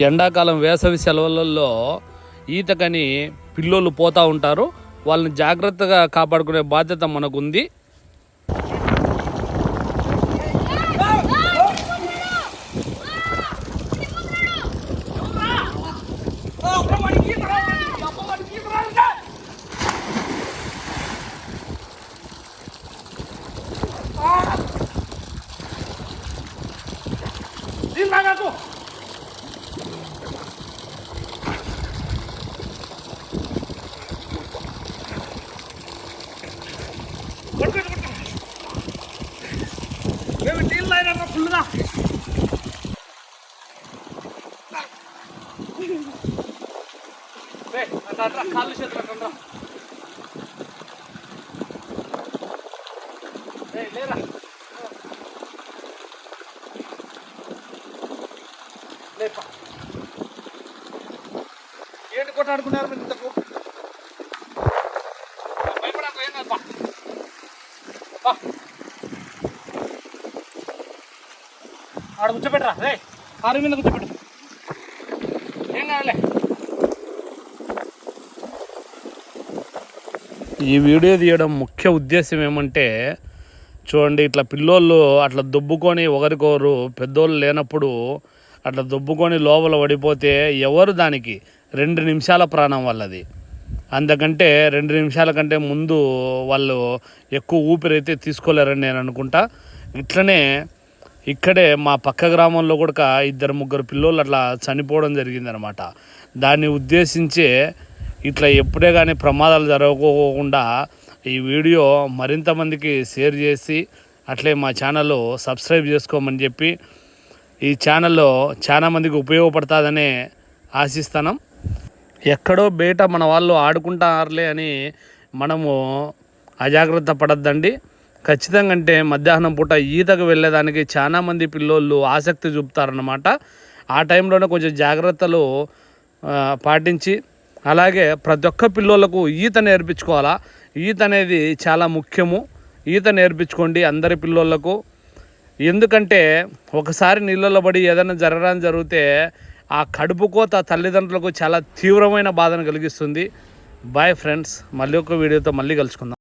ఎండాకాలం వేసవి సెలవులలో ఈతకని పిల్లోళ్ళు పోతూ ఉంటారు. వాళ్ళని జాగ్రత్తగా కాపాడుకునే బాధ్యత మనకుంది. కాళ్ళు చేతులు లేరా? లేపా. ఏంటి కొట్టాడుకున్నారు మీరు ఇంతకు? భయపడాక ఏం కాదు బా. ఆడ కూర్చోబెట్టరా? రే కారు మీద కూర్చోబెట్టు. ఏం కావాలి ఈ వీడియో తీయడం ముఖ్య ఉద్దేశం ఏమంటే చూడండి ఇట్లా పిల్లోళ్ళు అట్లా దుబ్బుకొని ఒకరికొకరు పెద్దోళ్ళు లేనప్పుడు అట్లా దుబ్బుకొని లోపల పడిపోతే ఎవరు దానికి? రెండు నిమిషాల ప్రాణం వాళ్ళది. అందుకంటే రెండు నిమిషాల కంటే ముందు వాళ్ళు ఎక్కువ ఊపిరైతే తీసుకోలేరని నేను అనుకుంటా. ఇట్లనే ఇక్కడే మా పక్క గ్రామంలో కూడా ఇద్దరు ముగ్గురు పిల్లోళ్ళు అట్లా చనిపోవడం జరిగిందనమాట దాన్ని ఉద్దేశించే ఇట్లా ఎప్పుడే కానీ ప్రమాదాలు జరగకోకుండా ఈ వీడియో మరింత మందికి షేర్ చేసి అట్లే మా ఛానల్ సబ్స్క్రైబ్ చేసుకోమని చెప్పి ఈ ఛానల్లో చాలా మందికి ఉపయోగపడుతుందనే ఆశిస్తాను ఎక్కడో బయట మన వాళ్ళు ఆడుకుంటారులే అని మనము అజాగ్రత్త పడద్దండి. ఖచ్చితంగా అంటే మధ్యాహ్నం పూట ఈతకు వెళ్ళేదానికి చాలామంది పిల్లోళ్ళు ఆసక్తి చూపుతారన్నమాట. ఆ టైంలోనే కొంచెం జాగ్రత్తలు పాటించి అలాగే ప్రతి ఒక్క పిల్లోళ్ళకు ఈత నేర్పించుకోవాలా? ఈత అనేది చాలా ముఖ్యము. ఈత నేర్పించుకోండి అందరి పిల్లోళ్ళకు. ఎందుకంటే ఒకసారి నీళ్ళలో పడి ఏదైనా జరగడం జరిగితే ఆ కడుపు కోత తల్లిదండ్రులకు చాలా తీవ్రమైన బాధను కలిగిస్తుంది. బాయ్ ఫ్రెండ్స్ మళ్ళీ ఒక వీడియోతో మళ్ళీ కలుసుకుందాం.